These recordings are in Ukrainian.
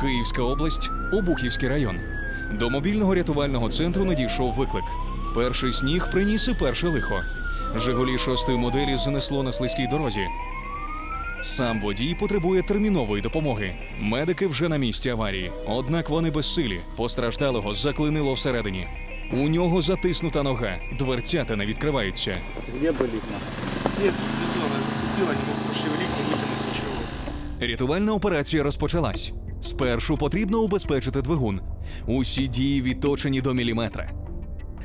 Київська область, Обухівський район. До мобільного рятувального центру надійшов виклик. Перший сніг приніс і перше лихо. Жигулі шостої моделі занесло на слизькій дорозі. Сам водій потребує термінової допомоги. Медики вже на місці аварії. Однак вони безсилі. Постраждалого заклинило всередині. У нього затиснута нога, дверцята не відкриваються. Где болит? Здесь зацепило, не мог пошевелить, не ничего. Рятувальна операція розпочалась. Спершу потрібно убезпечити двигун. Усі дії відточені до міліметра.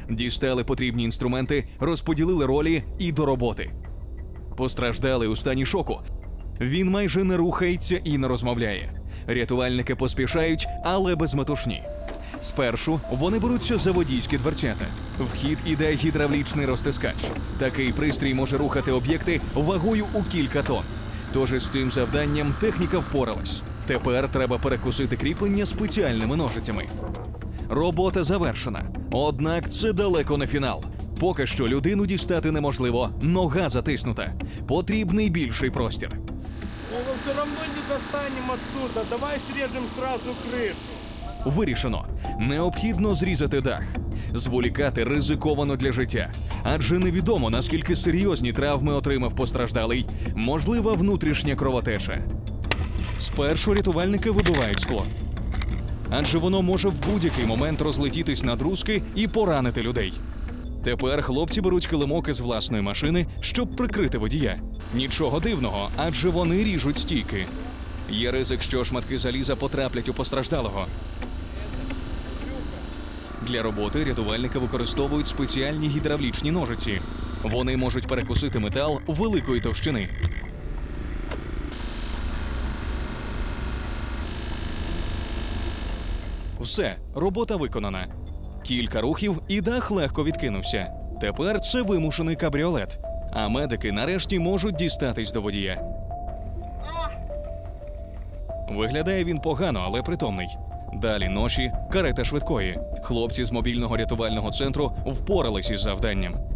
Дістали потрібні інструменти, розподілили ролі і до роботи. Постраждалий у стані шоку. Він майже не рухається і не розмовляє. Рятувальники поспішають, але без метушні. Спершу вони беруться за водійські дверцята. В хід іде гідравлічний розтискач. Такий пристрій може рухати об'єкти вагою у кілька тонн. Тож із цим завданням техніка впоралась. Тепер треба перекусити кріплення спеціальними ножицями. Робота завершена. Однак це далеко не фінал. Поки що людину дістати неможливо, нога затиснута. Потрібний більший простір. Его все равно не достанем отсюда. Давай срежем сразу крышу. Вирішено. Необхідно зрізати дах. Зволікати ризиковано для життя, адже невідомо наскільки серйозні травми отримав постраждалий, можлива внутрішня кровотеча. Спершу рятувальники вибивають скло, адже воно може в будь-який момент розлетітись на друзки і поранити людей. Тепер хлопці беруть килимок із власної машини, щоб прикрити водія. Нічого дивного, адже вони ріжуть стійки. Є ризик, що шматки заліза потраплять у постраждалого. Для роботи рятувальники використовують спеціальні гідравлічні ножиці. Вони можуть перекусити метал великої товщини. Все, робота виконана. Кілька рухів і дах легко відкинувся. Тепер це вимушений кабріолет. А медики нарешті можуть дістатись до водія. Виглядає він погано, але притомний. Далі ночі, карета швидкої. Хлопці з мобільного рятувального центру впорались із завданням.